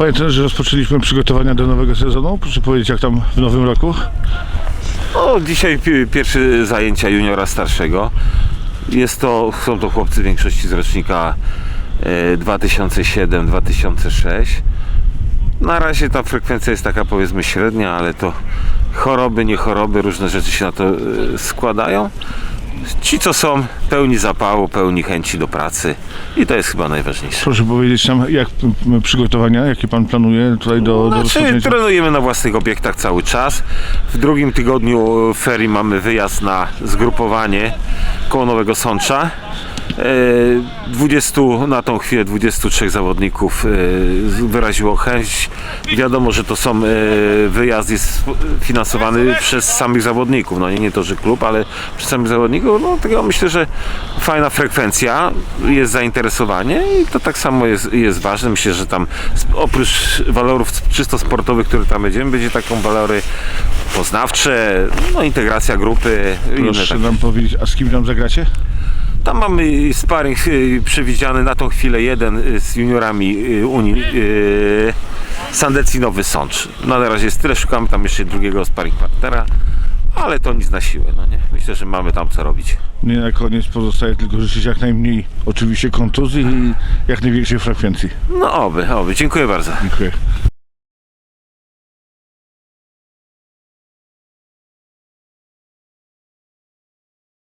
Panie trenerze, rozpoczęliśmy przygotowania do nowego sezonu. Proszę powiedzieć, jak tam w nowym roku? O, dzisiaj pi- pierwsze zajęcia juniora starszego. Jest to, są to chłopcy w większości z rocznika e, 2007-2006. Na razie ta frekwencja jest taka powiedzmy średnia, ale to choroby, nie choroby, różne rzeczy się na to e, składają. Ci, co są pełni zapału, pełni chęci do pracy i to jest chyba najważniejsze. Proszę powiedzieć nam, jak przygotowania, jakie pan planuje tutaj do, do Znaczy, trenujemy na własnych obiektach cały czas. W drugim tygodniu ferii mamy wyjazd na zgrupowanie koło Nowego Sącza. E, 20, na tą chwilę 23 zawodników e, wyraziło chęć. Wiadomo, że to są e, wyjazd jest finansowany przez samych zawodników. No nie, nie to, że klub, ale przez samych zawodników. No tego myślę, że fajna frekwencja, jest zainteresowanie i to tak samo jest, jest ważne. Myślę, że tam oprócz walorów czysto sportowych, które tam będziemy, będzie taką walory poznawcze, no integracja grupy. Proszę nam powiedzieć, a z kim tam zagracie? Tam mamy sparring y, przewidziany na tą chwilę jeden y, z juniorami y, Unii y, Sandecji Nowy Sącz. No, na razie jest tyle, szukamy tam jeszcze drugiego sparring partnera, ale to nic na siłę. No nie? Myślę, że mamy tam co robić. Nie na koniec pozostaje tylko życzyć jak najmniej oczywiście kontuzji i jak największej frekwencji. No oby, oby. Dziękuję bardzo. Dziękuję.